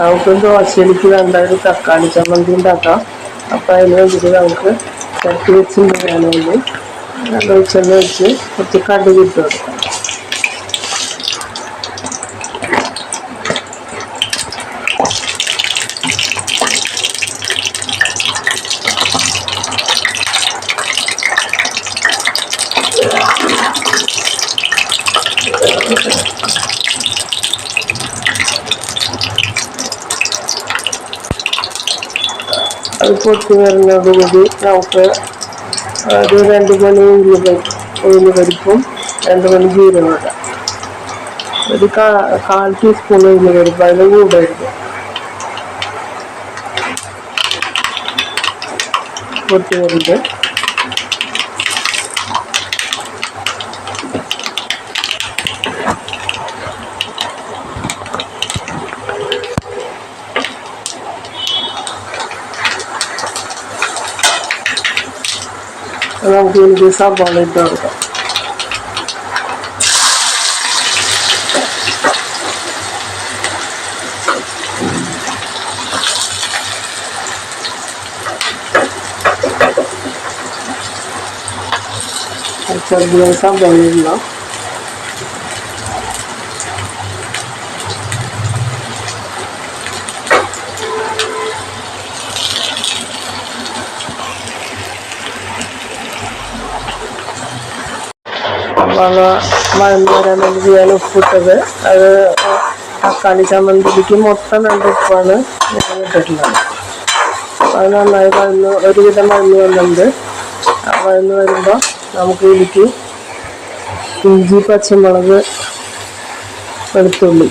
നമുക്ക് ദോശയിലേക്ക് വേണ്ട ഒരു തക്കാളി ചമ്മന്തി ഉണ്ടാക്കാം. അപ്പം അതിന് വേണ്ടിയിട്ട് നമുക്ക് ചട്ടി വെച്ചിട്ടുണ്ട് ഞാനതിൽ വെളിച്ചെണ്ണ വെച്ച് കുറച്ച് കടുക് ഇട്ട് കൊടുക്കാം. അത് പൊട്ടി വരുന്നതോടുകൂടി നമുക്ക് ഒരു രണ്ട് മണി ഉള്ളി ഉള്ളി പരിപ്പും രണ്ട് മണി ജീരകം ഇടാം. ഒരു കാ- കാൽ ടീസ്പൂൺ ഉള്ളി പരിപ്പ് അതിന് ഇടും പൊട്ടി വരുന്നത്. നമുക്ക് എനിക്ക് സവാള ഇട്ട് കൊടുക്കാം ചെറുതായി സവാള ഇടണം വള മഴന്ന് വരാൻ ചെയ്യാൻ ഉപ്പിട്ടത്. അത് തക്കാളി ചമ്മന്തിക്ക് മൊത്തം രണ്ട് ഉപ്പാണ്. ഞാൻ ഇട്ടിട്ടുള്ളത്. അത് നന്നായി വഴന്ന് ഒരുവിധം വഴന്ന് വന്നിട്ടുണ്ട്. വഴന്ന് വരുമ്പോൾ നമുക്ക് ഇതിലേക്ക് ഇഞ്ചി പച്ചമുളക് വെളുത്തുള്ളി.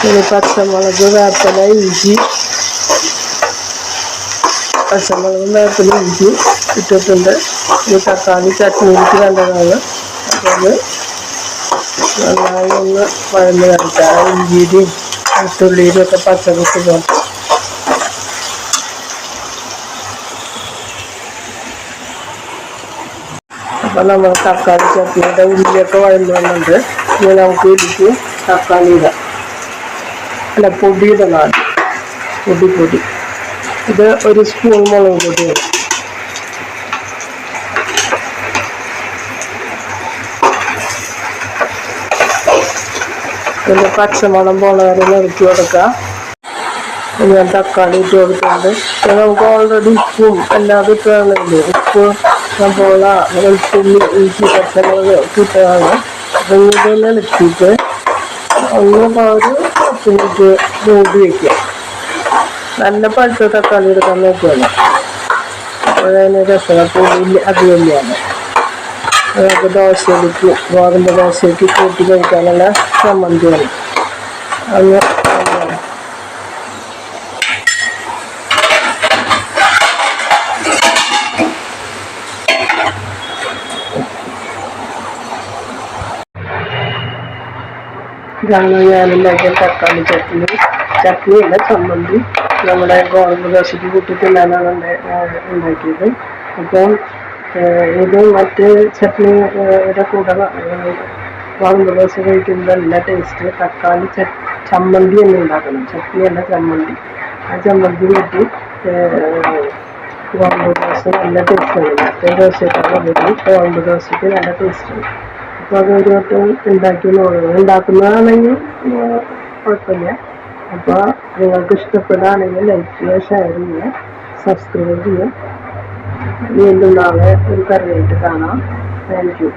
പിന്നെ പച്ചമുളക് വേപ്പില ഇഞ്ചി പച്ചമുളകും വേപ്പില ഇഞ്ചി ഇട്ടിട്ടുണ്ട്. ഈ തക്കാളി ചട്നിയിലേക്ക് നല്ലതാണ്. അപ്പോൾ നന്നായി ഒന്ന് വഴന്ന് കഴിക്കാം ഇഞ്ചിയുടെയും വെളുത്തുള്ളിയുടെയും ഒക്കെ പച്ചമുക്ക് പോട്ടെ അപ്പം നമ്മൾ തക്കാളി ചട്നിയുടെ ഉള്ളിയൊക്കെ വഴന്ന് വന്നിട്ടുണ്ട്. ഇനി നമുക്ക് ഇതിലേക്ക് തക്കാളി ഇടാം. അല്ല പൊടി പൊടി പൊടി. ഇത് ഒരു സ്പൂൺ മുളക് പൊടി പിന്നെ പച്ചമണം പോണ വരെ നിറുത്തി കൊടുക്കുക ഞാൻ തക്കാളി ഇട്ട് കൊടുക്കുന്നുണ്ട് പിന്നെ നമുക്ക് ഓൾറെഡി ഉപ്പും എല്ലാം കിട്ടുകയാണെങ്കിൽ ഉപ്പ് സബോള വെളുത്തുള്ളി ഇഞ്ചി പച്ചമുളക് കിട്ടുകയാണ് അപ്പം ഇതെല്ലാം ഇളക്കിയിട്ട് ഒന്ന് ഒരു പത്ത് മിനിറ്റ് മൂടി വയ്ക്കുക നല്ല പഴുത്ത തക്കാളി എടുക്കാൻ നോക്കുകയാണ് അപ്പോഴതിന് രസം പുളി അധികമില്ലാണ് അതൊക്കെ ദോശയിലേക്ക് ഗോതമ്പ് ദോശയ്ക്ക് കൂട്ടി കഴിക്കാനുള്ള ചമ്മന്തിയാണ്. അങ്ങനെ. ഇതാണ് ഞാനുണ്ടാക്കിയ തക്കാളി ചട്നി. ചട്നിയുടെ ചമ്മന്തി. നമ്മുടെ ഗോതമ്പ് ദോശയ്ക്ക് കൂട്ടി തിന്നാനാണ് ഉണ്ടാക്കിയത്. അപ്പം ഇത് മറ്റ് ചട്നിയുടെ കൂടെ ഗോതമ്പ് ദോശ കഴിക്കുമ്പോൾ നല്ല ടേസ്റ്റ് തക്കാളി ചമ്മന്തി തന്നെ ഉണ്ടാക്കണം. ചട്നി അല്ല ചമ്മന്തി. ആ ചമ്മന്തി കൂട്ടി ഗോതമ്പ് ദോശ നല്ല ടേസ്റ്റാണ് മറ്റേ ദോശക്കാളും ഉപരി ഗോതമ്പ് ദോശയ്ക്ക് നല്ല ടേസ്റ്റാണ് അപ്പോൾ അത് ഒരു വട്ടം ഉണ്ടാക്കി ഉണ്ടാക്കുന്നതാണെങ്കിൽ കുഴപ്പമില്ല. അപ്പോൾ നിങ്ങൾക്ക് ഇഷ്ടപ്പെടുകയാണെങ്കിൽ ലൈക്ക് ചെയ്യുക ഷെയർ ചെയ്യുക സബ്സ്ക്രൈബ് ചെയ്യുക. വീണ്ടും നാളെ ഒരു കറിയായിട്ട് കാണാം. Thank you